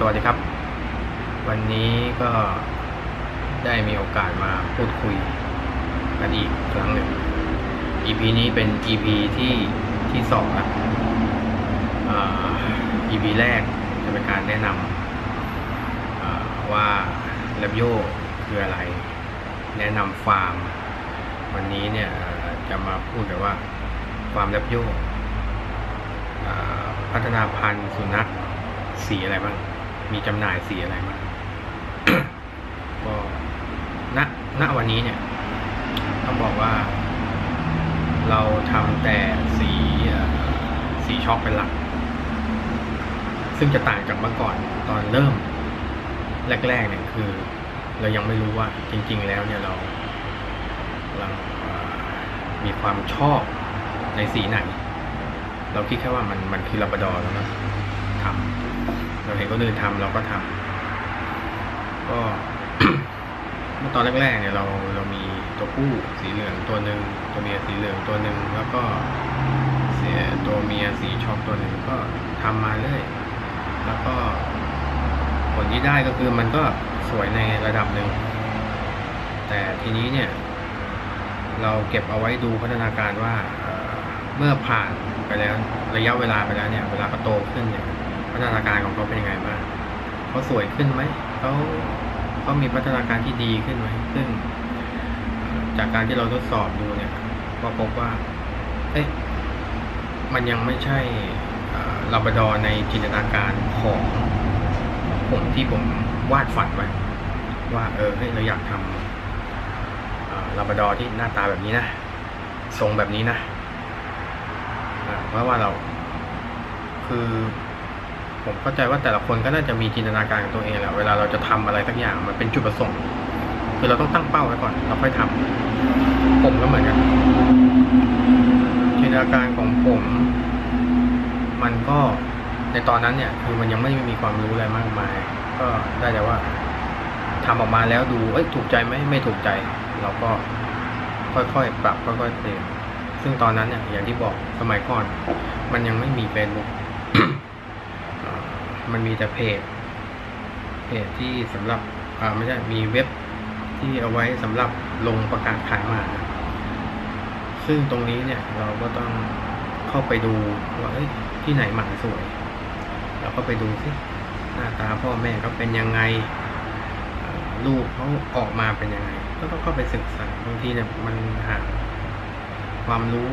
สวัสดีครับ วันนี้ก็ได้มีโอกาสมาพูดคุยกันอีกครั้งหนึ่ง EP นี้เป็น EP ที่ที่สองละอ EP แรกจะเป็นการแนะนำว่าเลบโยคืออะไร แนะนำฟาร์ม วันนี้เนี่ยจะมาพูดกันว่าฟาร์มเลบโยพัฒนาพันธุ์สุนัขสีอะไรบ้าง มีจำหน่ายสีอะไรบ้าก็ณณวันนี้เนี่ยต้องบอกว่า เราทำแต่สีสีช็อกเป็นหลัก ซึ่งจะต่างจากเมื่อก่อนตอนเริ่มแรกๆเนี่ยคือ เรายังไม่รู้ว่าจริง ๆ แล้วเนี่ยเราเรามีความชอบในสีไหน เราคิดแค่ว่ามันมันคือลาบดอแล้วก็ทำ เราเห็นคนอื่นทำเราก็ทำก็เมื่อตอนแรกๆเนี่ยเราเรามีตัวผู้สีเหลืองตัวหนึ่งตัวเมียสีเหลืองตัวหนึ่งแล้วก็เสียตัวเมียสีช็อกตัวหนึ่งก็ทำมาเรื่อยแล้วก็ผลที่ได้ก็คือมันก็สวยในระดับหนึ่งแต่ทีนี้เนี่ย เราเก็บเอาไว้ดูพัฒนาการว่าเอ่อเมื่อผ่านไปแล้วระยะเวลาไปแล้วเนี่ย เวลาเขาโตขึ้นเนี่ย พัฒนาการของเขาเป็นยังไงบ้างเขาสวยขึ้นไหมเขาเขามีพัฒนาการที่ดีขึ้นไหมซึ่ง จากการที่เราทดสอบดูเนี่ยก็พบว่า เอ๊ะมันยังไม่ใช่ลาบดอในจินตนาการของผมที่ผมวาดฝันไว้ว่า เออเฮ้ยเราอยากทำลาบดอที่หน้าตาแบบนี้นะ ทรงแบบนี้นะเพราะว่าเราคือ ผมเข้าใจว่าแต่ละคนก็น่าจะมีจินตนาการของตัวเองแหละเวลาเราจะทำอะไรสักอย่างมันเป็นจุดประสงค์คือเราต้องตั้งเป้าไว้ก่อนเราค่อยทำผมก็เหมือนกันจินตนาการของผม มันก็ในตอนนั้นเนี่ย คือมันยังไม่มีความรู้อะไรมากมาย ก็ได้แต่ว่าทำออกมาแล้วดูเอ้ยถูกใจไหมไม่ถูกใจ เราก็ค่อยๆปรับค่อยๆเปลี่ยนซึ่งตอนนั้นเนี่ยอย่างที่บอกสมัยก่อน มันยังไม่มีเฟซบุ๊ก มันมีแต่เพจ เพจที่สำหรับอ่าไม่ใช่มีเว็บที่เอาไว้สำหรับลงประกาศขายหมาซึ่งตรงนี้เนี่ยเราก็ต้องเข้าไปดูว่าที่ไหนหมาสวย เราก็ไปดูสิหน้าตาพ่อแม่เขาเป็นยังไงลูกเขาออกมาเป็นยังไง ก็ต้องเข้าไปศึกษาบางทีเนี่ยมันหาความรู้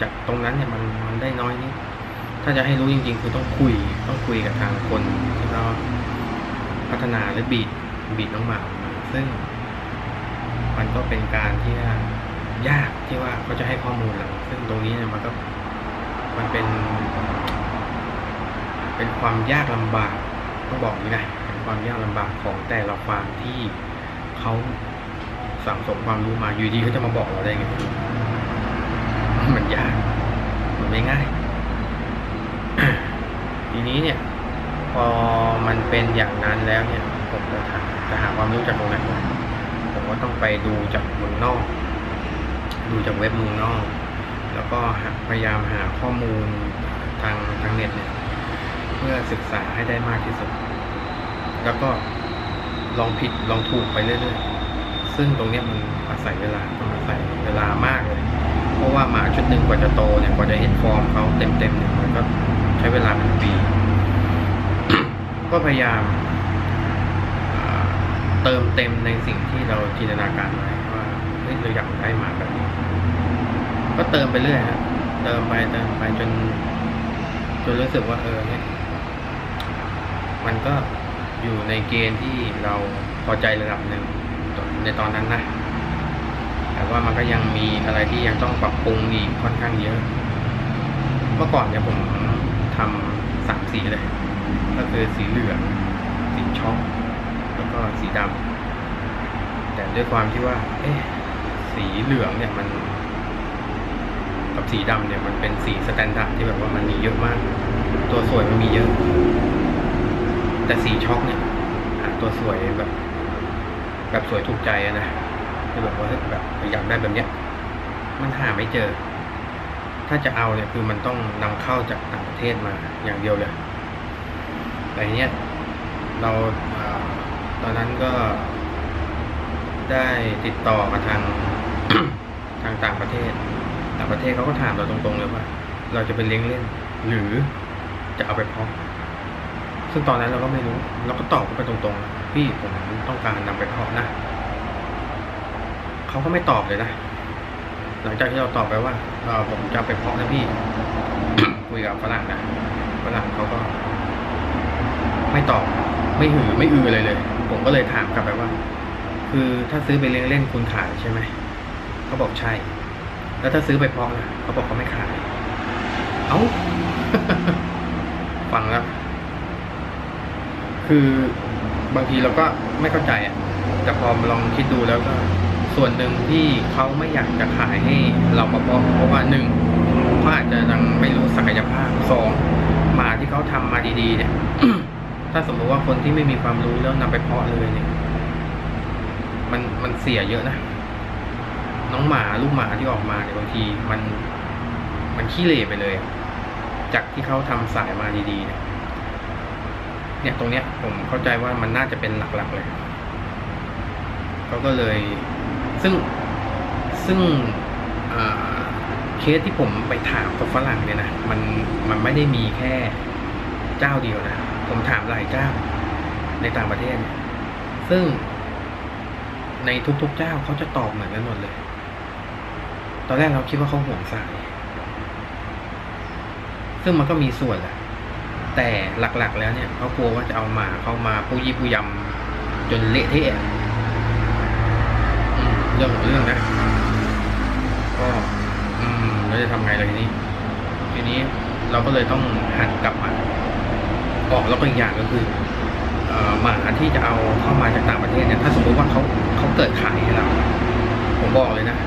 จากตรงนั้นเนี่ยมันมันได้น้อยนิด ถ้าจะให้รู้จริงๆ คือต้องคุย ต้องคุยกับทางคนที่เขาพัฒนาหรือบีดบีดน้องหมา ซึ่งมันก็เป็นการที่ยากที่ว่าเขาจะให้ข้อมูลเราซึ่งตรงนี้เนี่ยมันก็มันเป็น เป็นความยากลำบากต้องบอกอย่างนี้นะเป็นความยากลำบากของแต่ละฟาร์มที่เขาสั่งสมความรู้มาอยู่ดีเขาจะมาบอกเราได้ไงมันยาก มันไม่ง่าย ทีนี้เนี่ย พอมันเป็นอย่างนั้นแล้วเนี่ยผมจะหาจะหาความรู้จากตรงไหนผมก็ต้องไปดูจากเมืองนอก ดูจากเว็บเมืองนอก แล้วก็พยายามหาข้อมูลทางทางเน็ตเนี่ยเพื่อศึกษาให้ได้มากที่สุด แล้วก็ลองผิดลองถูกไปเรื่อยๆ ซึ่งตรงเนี้ยมันอาศัยเวลาต้องอาศัยเวลามากเลย เพราะว่าหมาชุดหนึ่งกว่าจะโตเนี่ยกว่าจะเห็นฟอร์มเขาเต็มๆเนี่ยมันก็ ใช้เวลาเป็นปี ก็พยายามเติมเต็มในสิ่งที่เราจินตนาการไว้ว่าเราอยากได้หมาแบบนี้ ก็เติมไปเรื่อยฮะเติมไปเติมไปจนจนรู้สึกว่าเออเนี่ยมันก็อยู่ในเกณฑ์ที่เราพอใจระดับหนึ่งในตอนนั้นนะแต่ว่ามันก็ยังมีอะไรที่ยังต้องปรับปรุงอีกค่อนข้างเยอะ เมื่อก่อนเนี่ยผม ทำสามสีเลย ก็คือสีเหลือง สีช็อกแล้วก็สีดำแต่ด้วยความที่ว่า เอ๊ะสีเหลืองเนี่ยมัน กับสีดำเนี่ยมันเป็นสีสแตนดาร์ดที่แบบว่ามันมีเยอะมาก ตัวสวยมันมีเยอะ แต่สีช็อกเนี่ยตัวสวยแบบ แบบสวยถูกใจอะนะคือแบบว่าแบบอยากได้แบบเนี้ย มันหาไม่เจอ ถ้าจะเอาเนี่ยคือมันต้องนำเข้าจากต่างประเทศมาอย่างเดียวเลยแต่เนี้ยเราตอนนั้นก็ได้ติดต่อมาทางทางต่างประเทศ ต่างประเทศเขาก็ถามเราตรงๆเลยว่า เราจะไปเลี้ยงเล่น หรือจะเอาไปเพาะซึ่งตอนนั้นเราก็ไม่รู้ เราก็ตอบไปตรงๆพี่ผมต้องการนำไปเพาะนะเขาก็ไม่ตอบเลยนะ หลังจากที่เราตอบไปว่าเอผมจะไปเพาะนะพี่ คุยกับฝรั่งนะฝรั่งเขาก็ ไม่ตอบ ไม่หือไม่อือเลยเลย ผมก็เลยถามกลับไปว่า คือถ้าซื้อไปเลี้ยงเล่นคุณขายใช่ไหมเขาบอกใช่ แล้วถ้าซื้อไปเพาะล่ะเขาบอกเขาไม่ขาย เอ้าฟังแล้วคือบางทีเราก็ไม่เข้าใจอะแต่พอมาลองคิดดูแล้วก็ ส่วนหนึ่งที่เขาไม่อยากจะขายให้เรามาเพาะเพราะว่าหนึ่งเขาอาจจะยังไม่รู้ศักยภาพสองหมาที่เขาทำมาดีๆ เนี่ย ถ้าสมมติว่าคนที่ไม่มีความรู้แล้วนำไปเพาะเลยเนี่ย มันมันเสียเยอะนะน้องหมาลูกหมาที่ออกมาเนี่ยบางทีมันมันขี้เหร่ไปเลย จากที่เขาทำสายมาดีๆ เนี่ย เนี่ยตรงเนี้ย ผมเข้าใจว่ามันน่าจะเป็นหลักๆเลยเขาก็เลย ซึ่งซึ่งเคสที่ผมไปถามกับฝรั่งเนี่ยนะมันมันไม่ได้มีแค่เจ้าเดียวนะ ผมถามหลายเจ้าในต่างประเทศ ซึ่งในทุกๆเจ้าเขาจะตอบเหมือนกันหมดเลย ตอนแรกเราคิดว่าเขาห่วงสาย ซึ่งมันก็มีส่วนแหละ แต่หลักๆแล้วเนี่ยเขากลัวว่าจะเอาหมาเข้ามาปูยี่ปูยำจนเละเทะ เรื่องของเรื่องนะ ก็ อืมแล้วจะทำไงล่ะทีนี้ ทีนี้เราก็เลยต้องหันกลับมาออกแล้วก็อีกอย่างก็คือหมาที่จะเอาเข้ามาจากต่างประเทศเนี่ยถ้าสมมติว่าเขาเขาเกิดขายให้เรา ผมบอกเลยนะ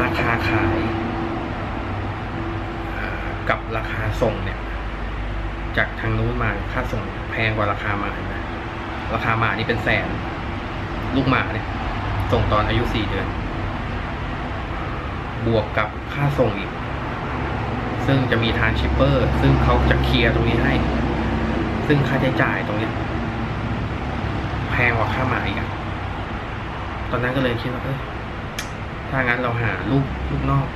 ราคาขายกับราคาส่งเนี่ย จากทางนู้นมาค่าส่งแพงกว่าราคาหมานะราคาหมานี่เป็นแสน ลูกหมาเนี่ย ส่งตอนอายุสี่เดือน บวกกับค่าส่งอีก ซึ่งจะมีทานชิปเปอร์ ซึ่งเขาจะเคลียร์ตรงนี้ให้ ซึ่งค่าใช้จ่ายตรงนี้ แพงกว่าค่าหมาอีกอะตอนนั้นก็เลยคิดว่าเออถ้างั้นเราหาลูกลูกนอก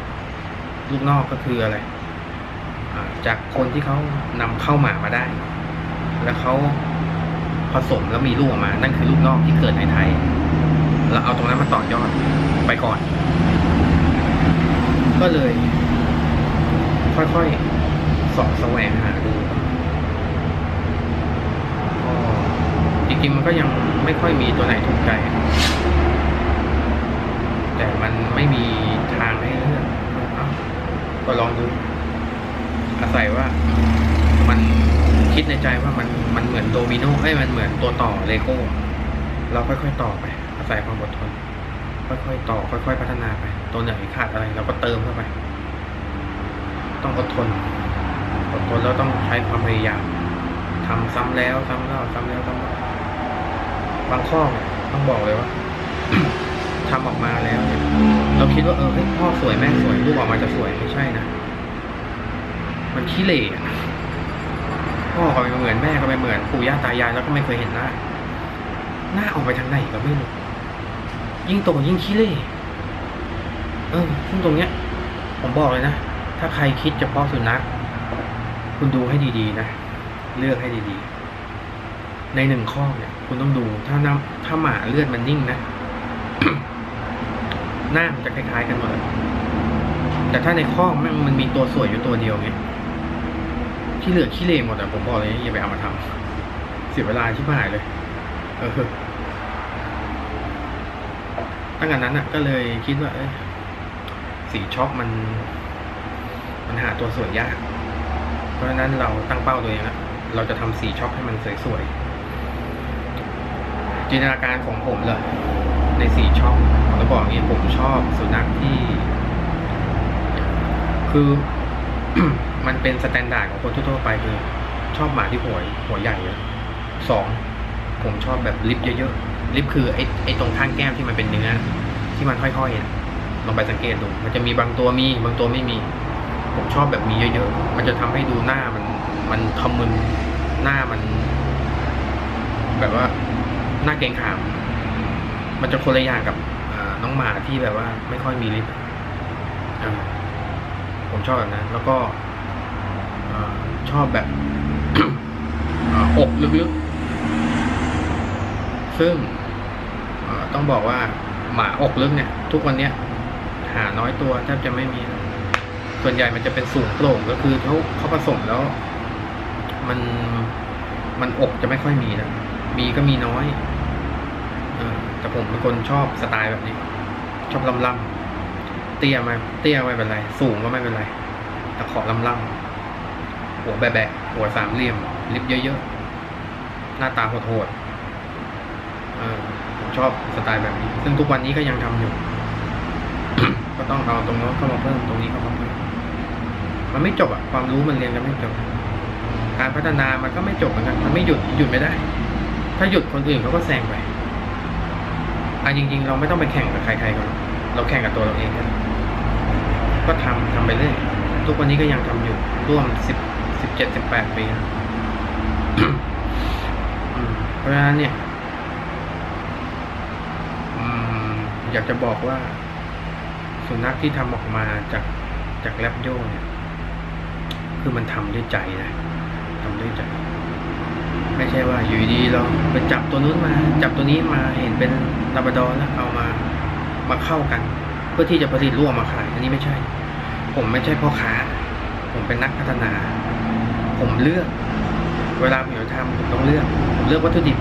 ลูกนอกก็คืออะไรจากคนที่เขานำเข้าหมามาได้ แล้วเขาผสมแล้วมีลูกออกมา นั่นคือลูกนอกที่เกิดในไทย เราเอาตรงนั้นมาต่อยอดไปก่อน ก็เลย ค่อยๆสอบแสวงหาดูก็จริงๆมันก็ยังไม่ค่อยมีตัวไหนถูกใจ แต่มันไม่มีทางให้เลือกเอ้าก็ลองดู อาศัยว่ามันคิดในใจว่ามันมันเหมือนโดมิโนเอ้ยมันเหมือนตัวต่อเลโก้ เราค่อยๆต่อไป อาศัยความอดทน ค่อยๆต่อ ค่อยๆ พัฒนาไป ตัวไหนขาดอะไรเราก็เติมเข้าไป ต้องอดทน อดทนแล้วต้องใช้ความพยายามทำซ้ำแล้วซ้ำเล่าซ้ำแล้วซ้ำเล่าบางข้อเนี่ยต้องบอกเลยว่าทำออกมาแล้วเนี่ยเราคิดว่าเออเฮ้ยพ่อสวยแม่สวยลูกออกมาจะสวยไม่ใช่นะมันขี้เหร่พ่อก็ไม่เหมือนแม่ก็ไม่เหมือนปู่ย่าตายายแล้วก็ไม่เคยเห็นหน้าหน้าออกไปทางไหนก็ไม่รู้ ยิ่งโตยิ่งขี้เหร่เออซึ่งตรงเนี้ย ผมบอกเลยนะ ถ้าใครคิดจะเพาะสุนัข คุณดูให้ดีๆนะ เลือกให้ดีๆ ในหนึ่งข้อเนี่ย คุณต้องดู ถ้าน้ำถ้าหมาเลือดมันนิ่งนะ หน้ามันจะคล้ายๆกันหมดแต่ถ้าในข้อมันมันมีตัวสวยอยู่ตัวเดียวไงที่เหลือขี้เลหมดอะผมบอกเลยอย่าไปเอามาทำเสียเวลาที่หายเลย เออ ตั้งแต่นั้นอะก็เลยคิดว่าสีช็อกมัน มันหาตัวสวยยาก เพราะฉะนั้นเราตั้งเป้าตัวเองแล้วเราจะทำสีช็อกให้มันสวยๆจินตนาการของผมเลยในสีช็อกผมจะบอกอย่างนี้ผมชอบสุนัขที่ คือมันเป็นสแตนดาร์ดของคนทั่วๆไปคือชอบหมาที่หัวหัวใหญ่เยอะสองผมชอบแบบลิปเยอะๆ ลิปคือไอ้ไอ้ตรงข้างแก้มที่มันเป็นเนื้อ ที่มันห้อยๆอะลองไปสังเกตดู มันจะมีบางตัวมีบางตัวไม่มี ผมชอบแบบมีเยอะๆ มันจะทำให้ดูหน้ามันมันมันทำมึนหน้ามัน แบบว่าหน้าเกรงขาม มันจะคนละอย่างกับน้องหมาที่แบบว่า ไม่ค่อยมีลิฟต์ผมชอบแบบนั้นแล้วก็อชอบแบบอกลึกๆ ซึ่งต้องบอกว่าหมาอกลึกเนี่ย ทุกวันเนี้ยหาน้อยตัวแทบจะไม่มี ส่วนใหญ่มันจะเป็นสูงโปร่งก็คือเขาเขาผสมแล้ว มันมันอกจะไม่ค่อยมีนะมีก็มีน้อยอแต่ผมเป็นคนชอบสไตล์แบบนี้ ชอบลำลำเตี้ยไม่เตี้ยไม่เป็นไร สูงก็ไม่เป็นไร แต่ขอลำลำหัวแบะหัวสามเหลี่ยมลิปเยอะๆ หน้าตาโหดๆ เออผมชอบสไตล์แบบนี้ ซึ่งทุกวันนี้ก็ยังทำอยู่ ก็ต้องเอาตรงโน้นเข้ามาเพิ่มตรงนี้เข้ามาเพิ่มมันไม่จบอะความรู้มันเรียนกันไม่จบ การพัฒนามันก็ไม่จบเหมือนกันมันไม่หยุดหยุดไม่ได้ ถ้าหยุดคนอื่นเขาก็แซงไปอะจริง ๆ เราไม่ต้องไปแข่งกับใครๆกันเราแข่งกับตัวเราเองกันก็ทำทำไปเรื่อยทุกวันนี้ก็ยังทำอยู่ร่วมสิบสิบเจ็ดสิบแปดปีเพราะฉะนั้นเนี่ย อืม อยากจะบอกว่า สุนัขที่ทำออกมาจากจากแลบโยเนี่ย คือมันทำด้วยใจนะทำด้วยใจ ไม่ใช่ว่าอยู่ดีเราไปจับตัวนู้นมา จับตัวนี้มาเห็นเป็นลาบดอแล้วเอามามาเข้ากัน เพื่อที่จะผลิตร่วมมาขายอันนี้ไม่ใช่ ผมไม่ใช่พ่อค้า ผมเป็นนักพัฒนา ผมเลือก เวลาผมจะทำผมต้องเลือกผมเลือกวัตถุดิบ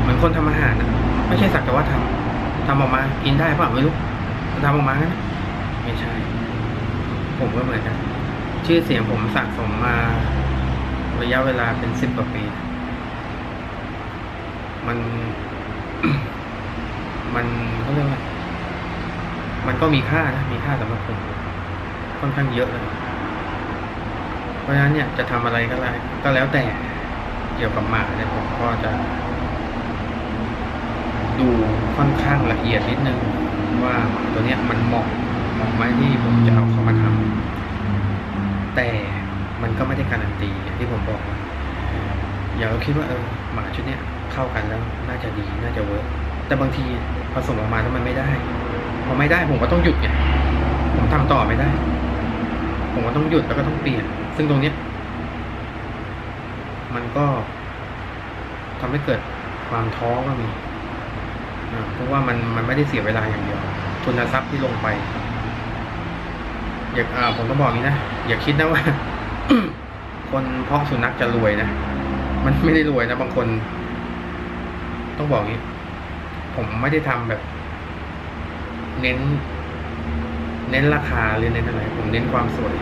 เหมือนคนทำอาหารนะไม่ใช่สักแต่ว่าทำ ทำออกมา กินได้เปล่าไม่รู้ทำออกมางั้นไม่ใช่ ผมก็เหมือนกัน ชื่อเสียงผมสะสมมา ระยะเวลาเป็นสิบกว่าปี มัน มันเขาเรียกว่ามันก็มีค่านะ มีค่าสำหรับผมค่อนข้างเยอะเลย เพราะฉะนั้นเนี่ยจะทำอะไรก็ได้ก็แล้วแต่เกี่ยวกับหมาเนี่ยผมก็จะ ค่อนข้างละเอียดนิดนึงว่าตัวเนี้ยมันเหมาะเหมาะไหมที่ผมจะเอาเข้ามาทำแต่มันก็ไม่ได้การันตีอย่างที่ผมบอกว่าอย่าเราคิดว่าเออหมาชุดเนี้ยเข้ากันแล้วน่าจะดีน่าจะเวิร์กแต่บางทีผสมออกมาแล้วมันไม่ได้พอไม่ได้ผมก็ต้องหยุดไงผมทำต่อไม่ได้ ผมก็ต้องหยุดแล้วก็ต้องเปลี่ยน ซึ่งตรงเนี้ยมันก็ทำให้เกิดความท้อก็มี เพราะว่ามันมันไม่ได้เสียเวลาอย่างเดียวทุนทรัพย์ที่ลงไป อย่าอ่าผมต้องบอกนี้นะอย่าคิดนะว่า คนเพาะสุนัขจะรวยนะมันไม่ได้รวยนะบางคน ต้องบอกนี้ ผมไม่ได้ทำแบบ เน้น เน้นราคาหรือเน้นอะไร ผมเน้นความสวย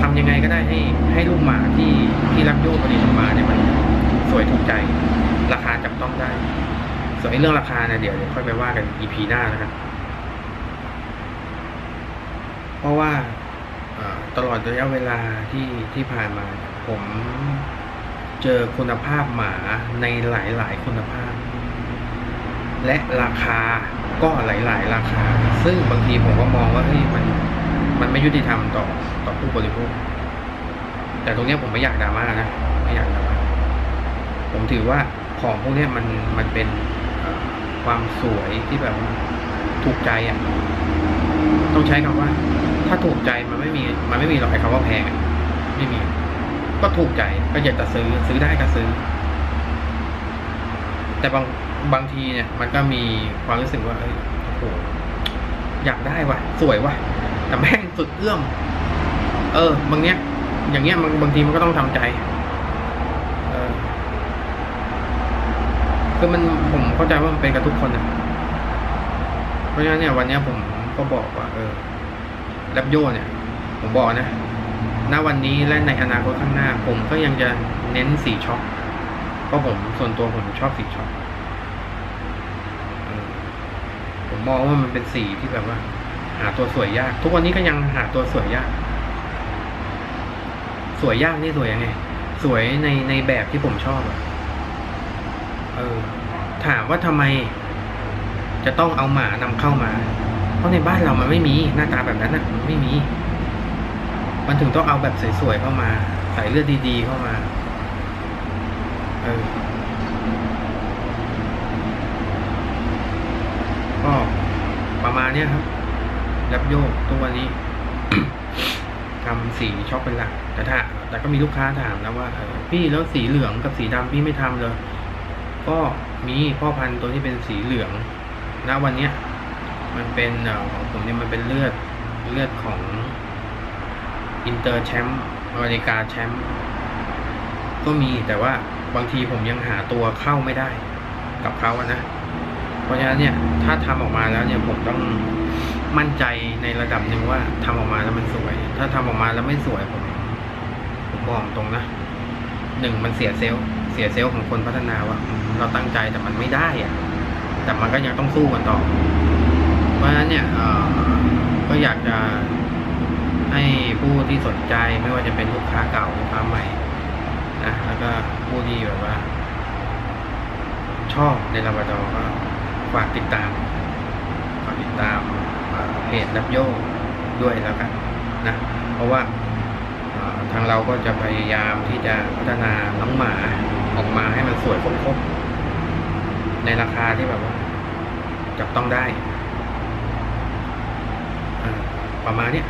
ทำยังไงก็ได้ให้ให้ลูกหมาที่ที่รักโยกผลิตออกมาเนี่ยมันสวยถูกใจ ราคาจับต้องได้ ส่วนไอ้เรื่องราคาเนี่ยเดี๋ยวเดี๋ยวค่อยไปว่ากัน EP หน้านะครับ เพราะว่าตลอดระยะเวลาที่ที่ผ่านมา ผมเจอคุณภาพหมาในหลาย ๆ คุณภาพ และราคาก็หลาย ๆ ราคา ซึ่งบางทีผมก็มองว่าเฮ้ยมันมันไม่ยุติธรรมต่อต่อผู้บริโภค แต่ตรงนี้ผมไม่อยากดราม่านะ ไม่อยากดราม่าผมถือว่าของพวกนี้มันมันเป็น ความสวยที่แบบถูกใจอะ ต้องใช้คำว่า ถ้าถูกใจมันไม่มี มันไม่มีหรอกไอ้คำว่าแพงไม่มี ก็ถูกใจก็อยากจะซื้อซื้อได้ก็ซื้อ แต่บางบางทีเนี่ย มันก็มีความรู้สึกว่าเอ้ยโอ้โหอยากได้ว่ะ สวยว่ะ แต่แม่งสุดเอื้อม เออบางเนี้ย อย่างเงี้ยมันบางทีมันก็ต้องทำใจ เออ คือมันผมเข้าใจว่ามันเป็นกับทุกคนนะเพราะฉะนั้นเนี่ยวันนี้ผมก็บอกว่า เออแรปโยเนี่ย ผมบอกนะณวันนี้และในอนาคตข้างหน้า ผมก็ยังจะเน้นสีช็อคเพราะผมส่วนตัวผมชอบสีช็อคผมมองว่ามันเป็นสีที่แบบว่า หาตัวสวยยาก ทุกวันนี้ก็ยังหาตัวสวยยาก สวยยากนี่สวยยังไง สวยในในแบบที่ผมชอบอะ เออ ถามว่าทำไม จะต้องเอาหมานำเข้ามา เพราะในบ้านเรามันไม่มีหน้าตาแบบนั้นอะมันไม่มี มันถึงต้องเอาแบบสวยๆเข้ามาใส่เลือดดี ๆ เข้ามา เออก็ประมาณเนี้ยครับรับโยกตัววันนี้ทำสีช็อปเป็นหลักแต่ถ้าแต่ก็มีลูกค้าถามนะว่าพี่แล้วสีเหลืองกับสีดำพี่ไม่ทำเลย ก็มีพ่อพันธุ์ตัวที่เป็นสีเหลืองณวันเนี้ยมันเป็นของผมเนี่ยมันเป็นเลือดเลือดของอินเตอร์แชมป์อเมริกาแชมป์ก็มีแต่ว่าบางทีผมยังหาตัวเข้าไม่ได้กับเขาอะนะ เพราะฉะนั้นเนี่ยถ้าทำออกมาแล้วเนี่ยผมต้องมั่นใจในระดับหนึ่งว่าทำออกมาแล้วมันสวย ถ้าทำออกมาแล้วไม่สวยผมผมบอกตรงนะหนึ่งมันเสียเซลล์ เสียเซลล์ของคนพัฒนาว่าเราตั้งใจแต่มันไม่ได้อะแต่มันก็ยังต้องสู้กันต่อ เพราะฉะนั้นเนี่ยก็อยากจะให้ผู้ที่สนใจไม่ว่าจะเป็นลูกค้าเก่าลูกค้าใหม่นะแล้วก็ผู้ที่แบบว่า ชอบในลาบราดอก็ฝากติดตามฝากติดตามเพจรับโยกด้วยแล้วกันนะเพราะว่าทางเราก็จะพยายามที่จะพัฒนาน้องหมา ออกมาให้มันสวยครบๆในราคาที่แบบว่า จับต้องได้ ประมาณเนี้ย